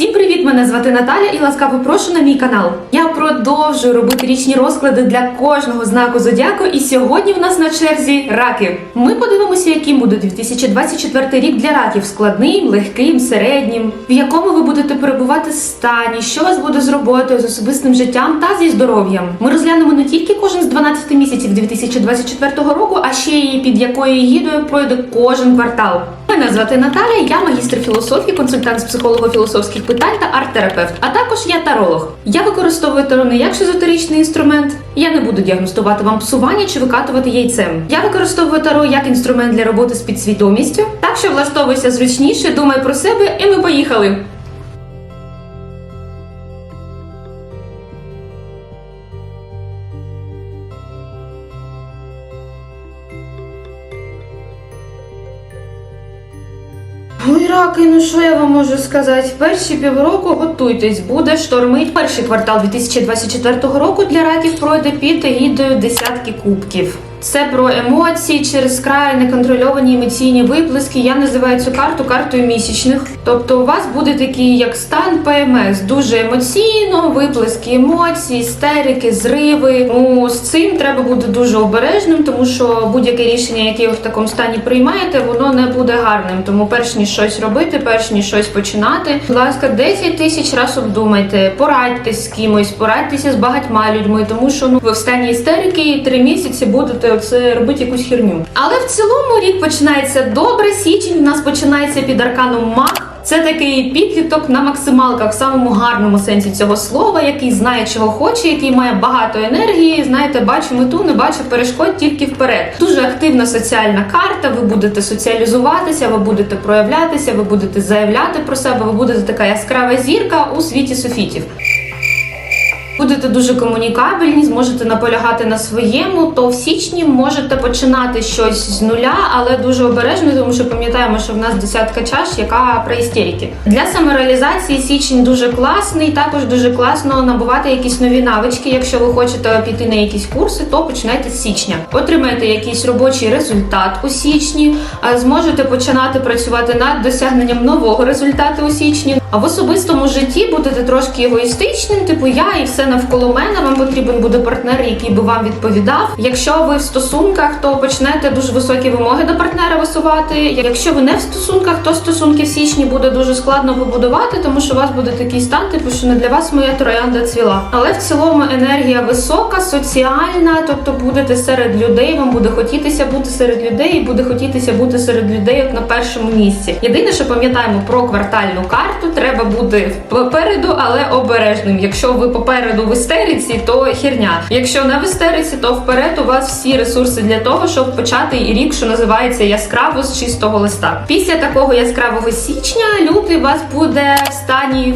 Всім привіт! Мене звати Наталя і ласкаво прошу на мій канал. Я продовжую робити річні розклади для кожного знаку зодіаку, і сьогодні в нас на черзі раки. Ми подивимося, яким буде 2024 рік для раків: складним, легким, середнім, в якому ви будете перебувати стані, що вас буде з роботою, з особистим життям та зі здоров'ям. Ми розглянемо не тільки кожен з 12 місяців 2024 року, а ще й під якою гідою пройде кожен квартал. Мене звати Наталя, я магістр філософії, консультант з психолого-філософських питань та арт-терапевт, а також я таролог. Я використовую таро не як шизотеричний інструмент. Я не буду діагностувати вам псування чи викатувати яйцем. Я використовую таро як інструмент для роботи з підсвідомістю. Так що влаштовуйся зручніше, думай про себе, і ми поїхали. Ой, ну що я вам можу сказати? Перші півроку готуйтесь, буде штормить. Перший квартал 2024 року для раків пройде під егідою десятки кубків. Це про емоції через край, неконтрольовані емоційні виплески. Я називаю цю карту картою місячних. Тобто у вас буде такий як стан ПМС, дуже емоційно, виплески емоцій, істерики, зриви. Ну з цим треба бути дуже обережним, тому що будь-яке рішення, яке ви в такому стані приймаєте, воно не буде гарним. Тому перш ніж щось робити, перш ніж щось починати, будь ласка, 10 тисяч раз обдумайте, порадьтесь з кимось, порадьтеся з багатьма людьми, тому що ну ви в стані істерики і три місяці будете оце робити якусь херню. Але в цілому рік починається добре. Січень в нас починається під арканом маг. Це такий підліток на максималках, в самому гарному сенсі цього слова, який знає, чого хоче, який має багато енергії. Знаєте, бачу мету, не бачу перешкод тільки вперед. Дуже активна соціальна карта. Ви будете соціалізуватися, ви будете проявлятися, ви будете заявляти про себе. Ви будете така яскрава зірка у світі софітів. Будете дуже комунікабельні, зможете наполягати на своєму, то в січні можете починати щось з нуля, але дуже обережно, тому що пам'ятаємо, що в нас десятка чаш, яка про істерики. Для самореалізації січень дуже класний. Також дуже класно набувати якісь нові навички. Якщо ви хочете піти на якісь курси, то починайте з січня. Отримайте якийсь робочий результат у січні, а зможете починати працювати над досягненням нового результату у січні. А в особистому житті будете трошки егоїстичним, типу я і все навколо мене. Вам потрібен буде партнер, який би вам відповідав. Якщо ви в стосунках, то почнете дуже високі вимоги до партнера висувати. Якщо ви не в стосунках, то стосунки в січні буде дуже складно побудувати, тому що у вас буде такий стан, типу, що не для вас моя троянда цвіла. Але в цілому енергія висока, соціальна, тобто будете серед людей. Вам буде хотітися бути серед людей, і буде хотітися бути серед людей от на першому місці. Єдине, що пам'ятаємо про квартальну карту, треба бути попереду, але обережним. Якщо ви попереду в істериці, то херня. Якщо не в істериці, то вперед у вас всі ресурси для того, щоб почати рік, що називається яскраво з чистого листа. Після такого яскравого січня лютий вас буде в стані.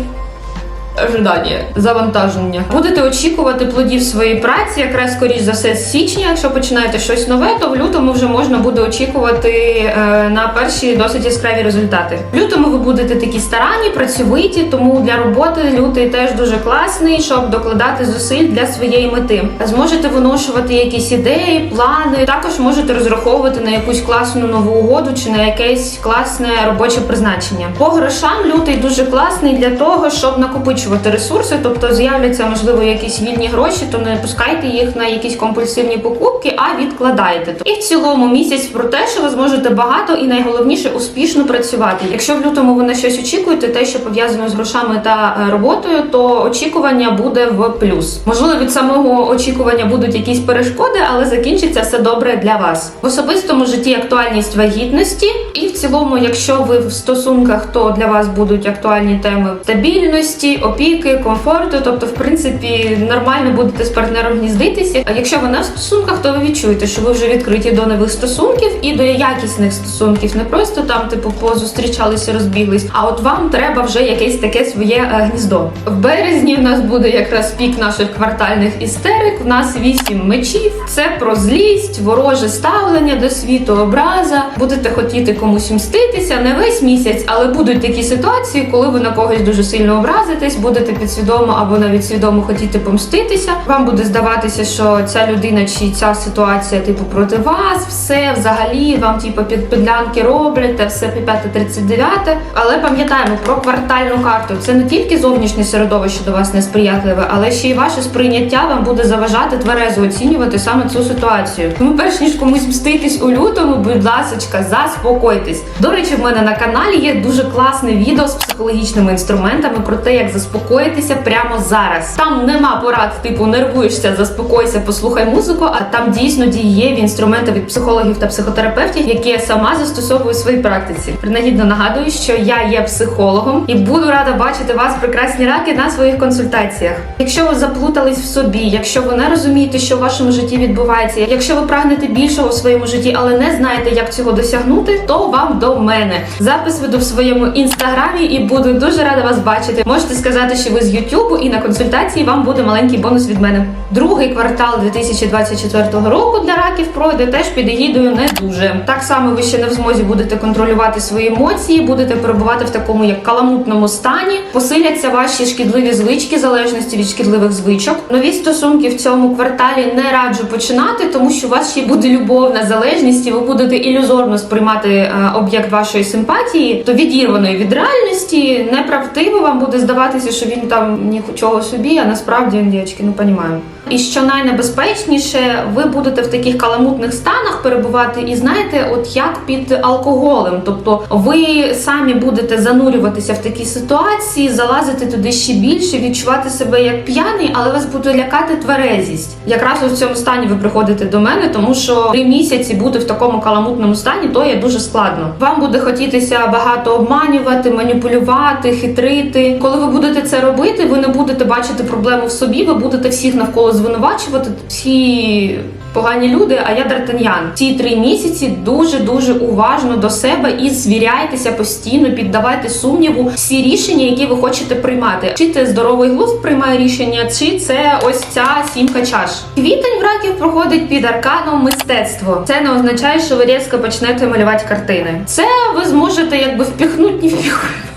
Ожидання, завантаження. Будете очікувати плодів своєї праці, якраз скоріш за все з січня. Якщо починаєте щось нове, то в лютому вже можна буде очікувати е, на перші досить яскраві результати. В лютому ви будете такі старанні, працьовиті, тому для роботи лютий теж дуже класний, щоб докладати зусиль для своєї мети. Зможете виношувати якісь ідеї, плани. Також можете розраховувати на якусь класну нову угоду чи на якесь класне робоче призначення. По грошам лютий дуже класний для того, щоб накопичувати ресурси, тобто з'являться можливо якісь вільні гроші, то не пускайте їх на якісь компульсивні покупки, а відкладайте. І в цілому місяць про те, що ви зможете багато і найголовніше успішно працювати. Якщо в лютому ви на щось очікуєте, те, що пов'язано з грошами та е, роботою, то очікування буде в плюс. Можливо, від самого очікування будуть якісь перешкоди, але закінчиться все добре для вас. В особистому житті актуальність вагітності, і в цілому, якщо ви в стосунках, то для вас будуть актуальні теми стабільності, опіки, комфорту. Тобто, в принципі, нормально будете з партнером гніздитися. А якщо ви не в стосунках, то ви відчуєте, що ви вже відкриті до нових стосунків і до якісних стосунків. Не просто там, типу, позустрічалися, розбіглись. А от вам треба вже якесь таке своє е, гніздо. В березні в нас буде якраз пік наших квартальних істерик. В нас вісім мечів. Це про злість, вороже ставлення до світу, образа. Будете хотіти комусь мститися не весь місяць, але будуть такі ситуації, коли ви на когось дуже сильно образитесь, будете підсвідомо або навіть свідомо хотіти помститися. Вам буде здаватися, що ця людина чи ця ситуація, типу, проти вас, все взагалі вам, типу, під підлянки роблять, все піп'яте 39. Але пам'ятаємо про квартальну карту. Це не тільки зовнішнє середовище до вас несприятливе, але ще й ваше сприйняття вам буде заважати тверезо оцінювати саме цю ситуацію. Тому перш ніж комусь мститись у лютому, будь ласочка, заспокойтесь. До речі, в мене на каналі є дуже класне відео з психологічними інструментами про те, як заспокоїтися прямо зараз. Там нема порад, типу нервуєшся, заспокойся, послухай музику. А там дійсно дієві інструменти від психологів та психотерапевтів, які я сама застосовую у своїй практиці. Принагідно нагадую, що я є психологом і буду рада бачити вас, прекрасні раки, на своїх консультаціях. Якщо ви заплутались в собі, якщо ви не розумієте, що в вашому житті відбувається, якщо ви прагнете більшого в своєму житті, але не знаєте, як цього досягнути, то вам до мене. Запис веду в своєму інстаграмі і буду дуже рада вас бачити. Можете сказати, що ви з Ютубу, і на консультації вам буде маленький бонус від мене. Другий квартал 2024 року для раків пройде теж під егідою не дуже. Так само ви ще не в змозі будете контролювати свої емоції, будете перебувати в такому як каламутному стані, посиляться ваші шкідливі звички, залежності від шкідливих звичок. Нові стосунки в цьому кварталі не раджу починати, тому що у вас ще буде любовна залежність, і ви будете ілюзорно сприймати е, об'єкт вашої симпатії, то відірваної від реальності, неправдиво вам буде здаватися, що він там нічого собі, а насправді дівчатки, ну понімаємо. І що найнебезпечніше, ви будете в таких каламутних станах перебувати, і знаєте, от як під алкоголем. Тобто ви самі будете занурюватися в такі ситуації, залазити туди ще більше, відчувати себе як п'яний, але вас буде лякати тверезість. Якраз у цьому стані ви приходите до мене, тому що три місяці бути в такому каламутному стані, то є дуже складно. Вам буде хотітися багато обманювати, маніпулювати, хитрити. Коли ви будете це робити, ви не будете бачити проблему в собі, ви будете всіх навколо звинувачувати. Всі погані люди, а я Д'Артаньян. Ці три місяці дуже дуже уважно до себе і звіряйтеся постійно, піддавайте сумніву всі рішення, які ви хочете приймати. Чи це здоровий глузд приймає рішення, чи це ось ця сімка чаш. Квітень в раків проходить під арканом мистецтво. Це не означає, що ви різко почнете малювати картини. Це ви зможете якби впіхнути не впіхнути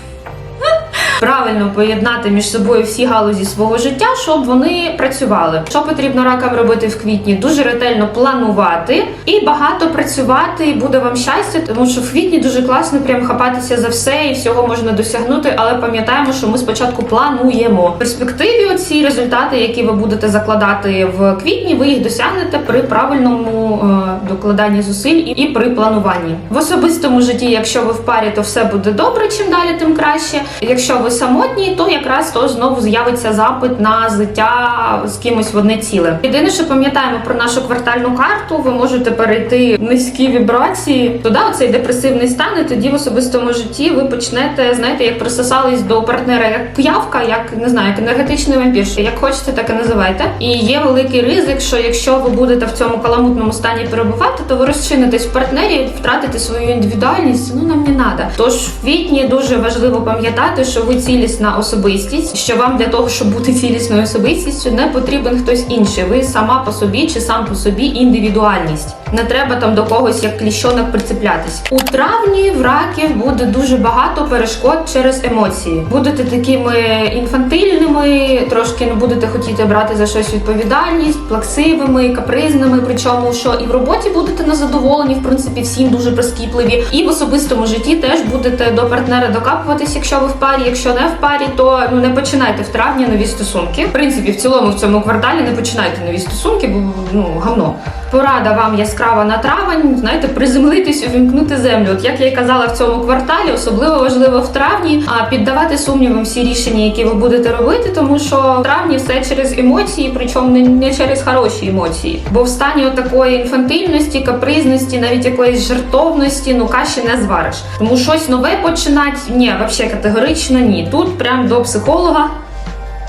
правильно поєднати між собою всі галузі свого життя, щоб вони працювали. Що потрібно ракам робити в квітні? Дуже ретельно планувати і багато працювати, і буде вам щастя, тому що в квітні дуже класно прям хапатися за все і всього можна досягнути. Але пам'ятаємо, що ми спочатку плануємо в перспективі. Оці результати, які ви будете закладати в квітні, ви їх досягнете при правильному е, докладанні зусиль і, і при плануванні. В особистому житті, якщо ви в парі, то все буде добре. Чим далі, тим краще. Якщо ви самотні, то якраз то знову з'явиться запит на злиття з кимось в одне ціле. Єдине, що пам'ятаємо про нашу квартальну карту, ви можете перейти низькі вібрації, туди оцей депресивний стан, і тоді в особистому житті ви почнете, знаєте, як присосались до партнера, як п'явка, як не знаю, як енергетичний вампір. Як хочете, так і називайте. І є великий ризик, що якщо ви будете в цьому каламутному стані перебувати, то ви розчинитесь в партнері, втратите свою індивідуальність. Ну нам не треба. Тож в квітні дуже важливо пам'ятати, що ви цілісна особистість, що вам для того, щоб бути цілісною особистістю, не потрібен хтось інший. Ви сама по собі чи сам по собі індивідуальність. Не треба там до когось як кліщонок прицеплятись. У травні в раків буде дуже багато перешкод через емоції. Будете такими інфантильними, трошки не будете хотіти брати за щось відповідальність, плаксивими, капризними. Причому що і в роботі будете незадоволені, в принципі, всім дуже прискіпливі, і в особистому житті теж будете до партнера докапуватись, якщо ви в парі. Якщо не в парі, то ну не починайте в травні нові стосунки. В принципі, в цілому в цьому кварталі не починайте нові стосунки, бо ну гавно. Порада вам яскрава на травень, знаєте, приземлитись, увімкнути землю. От як я й казала в цьому кварталі, особливо важливо в травні, а піддавати сумнівам всі рішення, які ви будете робити, тому що в травні все через емоції, причому не, не через хороші емоції. Бо в стані такої інфантильності, капризності, навіть якоїсь жартовності, ну каші не звариш. Тому щось нове починати, ні, взагалі категорично ні. Тут прям до психолога.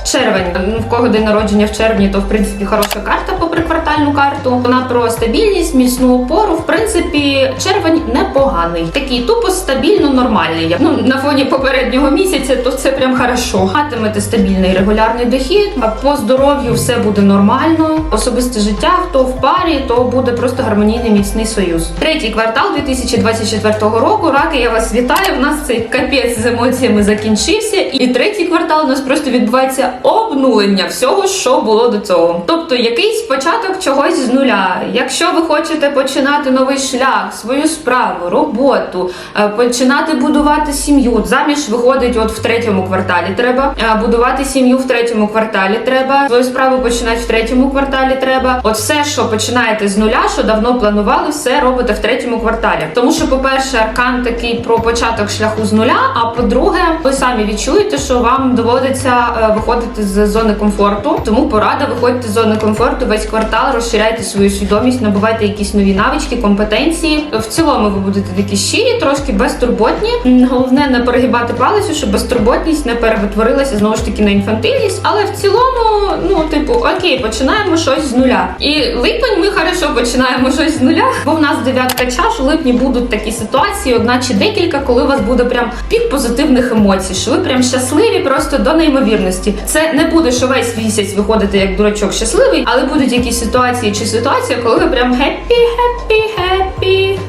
Червень, в кого день народження в червні, то в принципі хороша карта попри квартальну карту. Вона про стабільність, міцну опору. В принципі, червень непоганий. Такий тупо стабільно нормальний. Ну на фоні попереднього місяця, то це прям хорошо. Матимете стабільний регулярний дохід, а по здоров'ю все буде нормально. Особисте життя, хто в парі, то буде просто гармонійний міцний союз. Третій квартал 2024 року. Раки, я вас вітаю. У нас цей капець з емоціями закінчився, і третій квартал у нас просто відбувається обнулення всього, що було до цього. Тобто якийсь початок чогось з нуля. Якщо ви хочете починати новий шлях, свою справу, роботу, е, починати будувати сім'ю. Заміж виходить от в третьому кварталі. Треба е, будувати сім'ю в третьому кварталі. Треба свою справу починати в третьому кварталі. Треба, от все, що починаєте з нуля, що давно планували, все робите в третьому кварталі. Тому що, по-перше, аркан такий про початок шляху з нуля. А по-друге, ви самі відчуєте, що вам доводиться е, виходити з зони комфорту. Тому порада виходьте з зони комфорту весь квартал, розширяйте свою свідомість, набувайте якісь нові навички, компетенції. В цілому ви будете такі щирі, трошки безтурботні. Головне не перегибати палицю, щоб безтурботність не перетворилася знову ж таки на інфантильність. Але в цілому, ну типу, окей, починаємо щось з нуля. І липень ми хорошо починаємо щось з нуля. Бо в нас дев'ятка чаш. У липні будуть такі ситуації, одна чи декілька, коли у вас буде прям пік позитивних емоцій, що ви прям щасливі просто до неймовірності. Це не буде, що весь місяць виходити як дурачок щасливий, але будуть якісь ситуації чи ситуація, коли ви прям хеппі, хеппі, хеппі.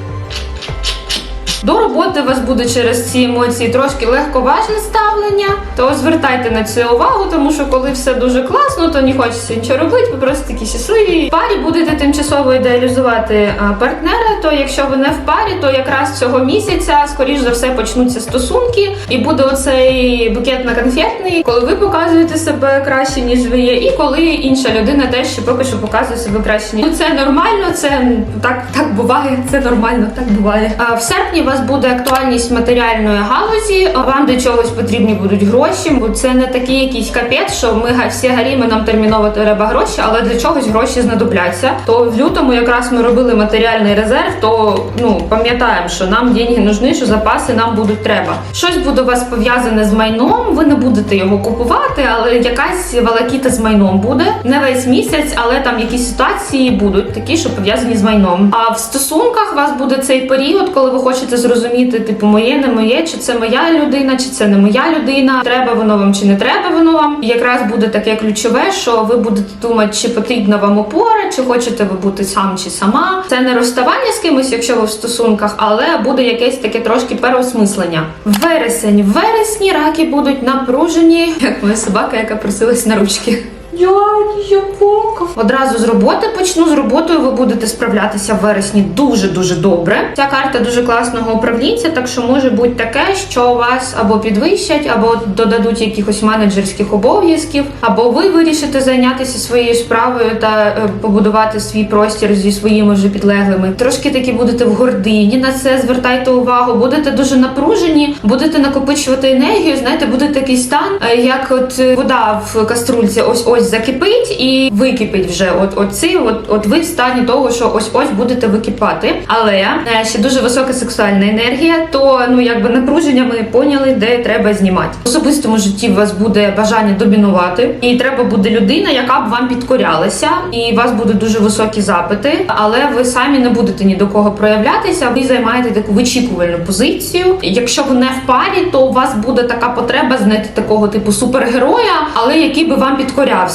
До роботи вас буде через ці емоції трошки легковажне ставлення, то звертайте на це увагу, тому що коли все дуже класно, то не хочеться нічого робити, ви просто такі щасливі. В парі будете тимчасово ідеалізувати партнера. То якщо ви не в парі, то якраз цього місяця, скоріш за все, почнуться стосунки, і буде оцей букет на конфетний, коли ви показуєте себе краще, ніж ви є, і коли інша людина теж ще поки що показує себе краще. Ну це нормально, це так, так буває, це нормально, так буває. А в серпні вас буде актуальність матеріальної галузі. Вам до чогось потрібні будуть гроші, бо це не такий якийсь капець, що ми всі гарімо, нам терміново треба гроші, але для чогось гроші знадобляться. То в лютому якраз ми робили матеріальний резерв, то ну пам'ятаємо, що нам деньги нужні, що запаси нам будуть треба. Щось буде у вас пов'язане з майном. Ви не будете його купувати, але якась валакіта з майном буде не весь місяць, але там якісь ситуації будуть такі, що пов'язані з майном. А в стосунках у вас буде цей період, коли ви хочете зрозуміти, типу, моє, не моє, чи це моя людина, чи це не моя людина, треба воно вам чи не треба воно вам. І якраз буде таке ключове, що ви будете думати, чи потрібна вам опора, чи хочете ви бути сам чи сама. Це не розставання з кимось, якщо ви в стосунках, але буде якесь таке трошки переосмислення. Вересень, вересні раки будуть напружені, як моя собака, яка просилась на ручки. Я, я плакав. Одразу з роботи почну. З роботою ви будете справлятися в вересні дуже дуже добре. Ця карта дуже класного управлінця, так що може бути таке, що вас або підвищать, або додадуть якихось менеджерських обов'язків, або ви вирішите зайнятися своєю справою та е, побудувати свій простір зі своїми вже підлеглими. Трошки таки будете в гордині на це. Звертайте увагу, будете дуже напружені, будете накопичувати енергію. Знаєте, буде такий стан, е, як от е, вода в каструльці, ось ось закипить і википить вже. От оці, от, от ви в стані того, що ось ось будете википати. Але е, ще дуже висока сексуальна енергія, то ну якби напруження ми поняли, де треба знімати. В особистому житті у вас буде бажання домінувати, і треба буде людина, яка б вам підкорялася, і у вас будуть дуже високі запити, але ви самі не будете ні до кого проявлятися. Ви займаєте таку вичікувальну позицію. Якщо ви не в парі, то у вас буде така потреба знайти такого типу супергероя, але який би вам підкорявся.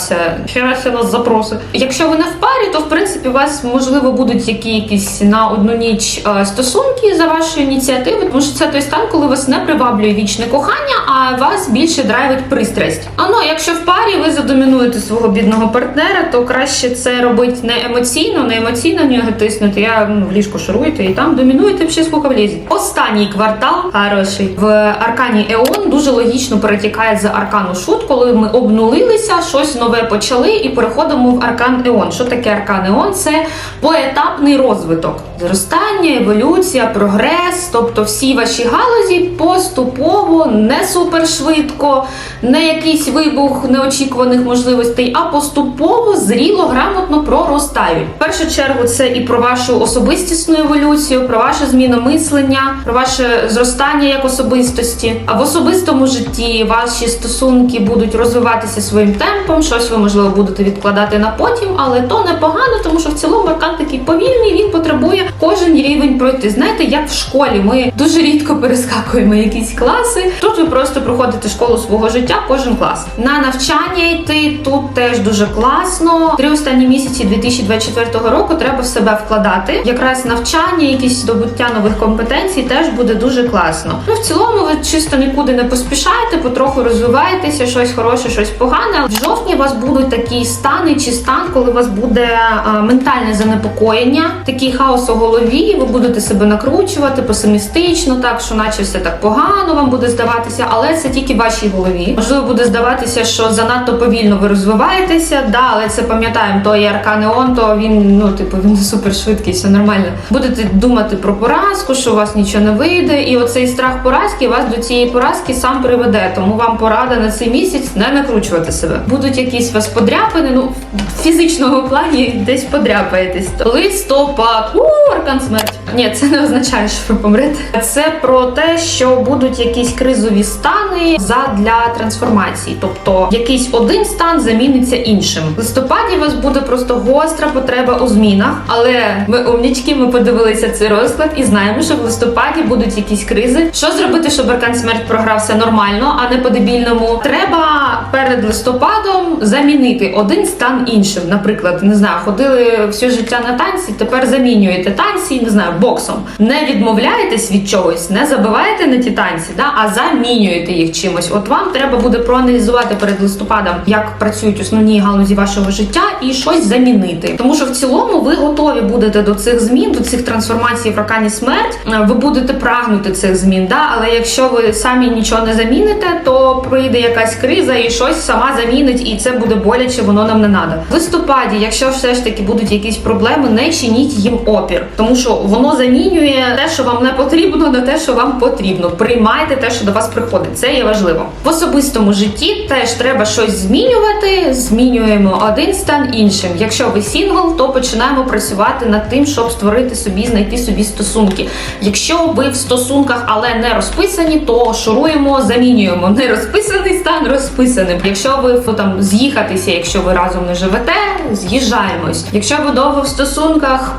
Ще нас запроси. Якщо ви не в парі, то в принципі у вас можливо будуть які якісь на одну ніч е, стосунки за вашої ініціативи, тому що це той стан, коли вас не приваблює вічне кохання, а вас більше драйвить пристрасть. А ну, якщо в парі ви задомінуєте свого бідного партнера, то краще це робити не емоційно, не емоційно в нього тиснути. Я ну, в ліжко шаруєте і там домінуєте ще скільки влізеть. Останній квартал хороший в аркані Еон дуже логічно перетікає з аркану Шут, коли ми обнулилися, щось нове почали і переходимо в аркан Еон. Що таке аркан Еон? Це поетапний розвиток, зростання, еволюція, прогрес, тобто всі ваші галузі поступово, не супершвидко, не якийсь вибух неочікуваних можливостей, а поступово зріло, грамотно проростають. В першу чергу це і про вашу особистісну еволюцію, про вашу зміну мислення, про ваше зростання як особистості. А в особистому житті ваші стосунки будуть розвиватися своїм темпом. Щось ви можливо будете відкладати на потім, але то непогано, тому що в цілому аркан такий повільний. Він потребує кожен рівень пройти. Знаєте, як в школі ми дуже рідко перескакуємо якісь класи. Тут ви просто проходите школу свого життя, кожен клас. На навчання йти тут теж дуже класно. Три останні місяці 2024 року треба в себе вкладати. Якраз навчання, якісь здобуття нових компетенцій теж буде дуже класно. Ну в цілому ви чисто нікуди не поспішаєте, потроху розвиваєтеся, щось хороше, щось погане. В жовтні у вас будуть такі стани чи стан, коли у вас буде а, ментальне занепокоєння, такий хаос голові. Ви будете себе накручувати песимістично, так що, наче все так погано вам буде здаватися, але це тільки в вашій голові. Можливо, буде здаватися, що занадто повільно ви розвиваєтеся. Да, але це пам'ятаємо, то є Арканеон, то він ну типу він супер швидкий, все нормально. Будете думати про поразку, що у вас нічого не вийде, і оцей страх поразки вас до цієї поразки сам приведе. Тому вам порада на цей місяць не накручувати себе. Будуть якісь вас подряпини, ну в фізичному плані десь подряпаєтесь. Листопад, у аркан смерть. Ні, це не означає, що ви помрете. Це про те, що будуть якісь кризові стани задля трансформації. Тобто якийсь один стан заміниться іншим. В листопаді у вас буде просто гостра потреба у змінах, але ми умнічки, ми подивилися цей розклад і знаємо, що в листопаді будуть якісь кризи. Що зробити, щоб аркан смерть програвся нормально, а не по-дебільному? Треба перед листопадом замінити один стан іншим. Наприклад, не знаю, ходили все життя на танці, тепер замінюєте танці, не знаю, боксом. Не відмовляєтесь від чогось, не забиваєте на ті танці, да, а замінюєте їх чимось. От вам треба буде проаналізувати перед листопадом, як працюють основні галузі вашого життя, і щось замінити. Тому що в цілому ви готові будете до цих змін, до цих трансформацій в ракані смерть. Е, Ви будете прагнути цих змін. Да? Але якщо ви самі нічого не заміните, то прийде якась криза і щось сама замінить, і це буде боляче, воно нам не надо. В листопаді, якщо все ж таки будуть якісь проблеми, не чиніть їм опір, тому що воно замінює те, що вам не потрібно, на те, що вам потрібно. Приймайте те, що до вас приходить. Це є важливо. В особистому житті теж треба щось змінювати. Змінюємо один стан іншим. Якщо ви сінгл, то починаємо працювати над тим, щоб створити собі, знайти собі стосунки. Якщо ви в стосунках, але не розписані, то шуруємо, замінюємо не розписаний стан розписаним. Якщо ви там з'їхатися, якщо ви разом не живете, з'їжджаємось. Якщо ви довго в стосунках,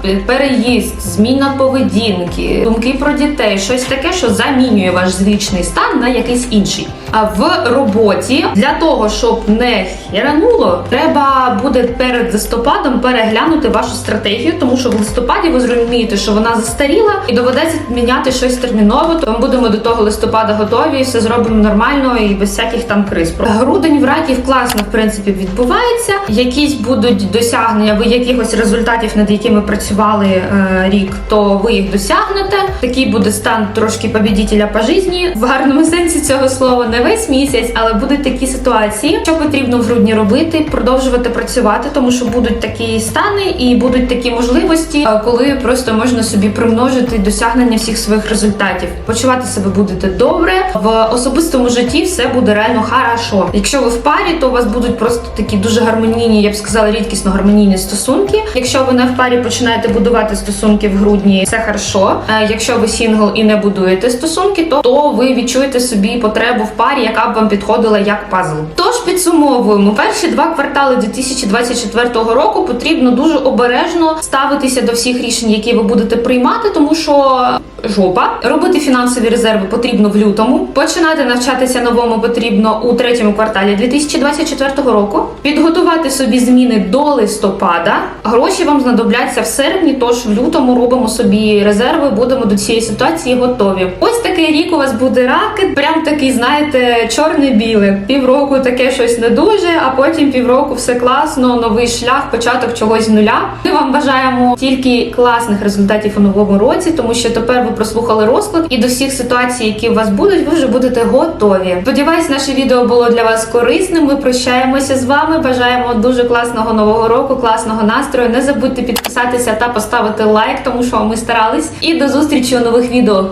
переїзд, зміна поведінки, думки про дітей, щось таке, що замінює ваш звичний стан на якийсь інший. А в роботі для того, щоб не херануло, треба буде перед листопадом переглянути вашу стратегію, тому що в листопаді ви зрозумієте, що вона застаріла, і доведеться міняти щось терміново. То ми будемо до того листопада готові, все зробимо нормально і без всяких там криз. Грудень в раків класно в принципі відбувається. Якісь будуть досягнення, ви якихось результатів, над якими працювали е, рік, то ви їх досягнете. Такий буде стан трошки побідітеля по житті в гарному сенсі цього слова. Не весь місяць, але будуть такі ситуації, що потрібно в грудні робити, продовжувати працювати, тому що будуть такі стани і будуть такі можливості, е, коли просто можна собі примножити досягнення всіх своїх результатів. Почувати себе будете добре в особистому житті. Все буде реально хорошо. Якщо ви в парі, то у вас будуть просто такі дуже гармонійні, я б сказала, рідкісно гармонійні стосунки. Якщо ви не в парі починаєте будувати стосунки в грудні, це хорошо. Е, Якщо ви сінгл і не будуєте стосунки, то, то ви відчуєте собі потребу в парі, яка б вам підходила як пазл. Тож підсумовуємо, перші два квартали 2024 року потрібно дуже обережно ставитися до всіх рішень, які ви будете приймати, тому що жопа. Робити фінансові резерви потрібно в лютому. Починати навчатися новому потрібно у третьому кварталі 2024 року. Підготувати собі зміни до листопада. Гроші вам знадобляться в серпні, тож в лютому робимо собі резерви, будемо до цієї ситуації готові. Ось такий рік у вас буде раки. Прям такий, знаєте, чорне-біле. Півроку таке щось не дуже, а потім півроку все класно, новий шлях, початок чогось з нуля. Ми вам бажаємо тільки класних результатів у новому році, тому що тепер ви прослухали розклад, і до всіх ситуацій, які у вас будуть, ви вже будете готові. Сподіваюсь, наше відео було для вас корисним. Ми прощаємося з вами. Бажаємо дуже класного нового року, класного настрою. Не забудьте підписатися та поставити лайк, тому що ми старались. І до зустрічі у нових відео.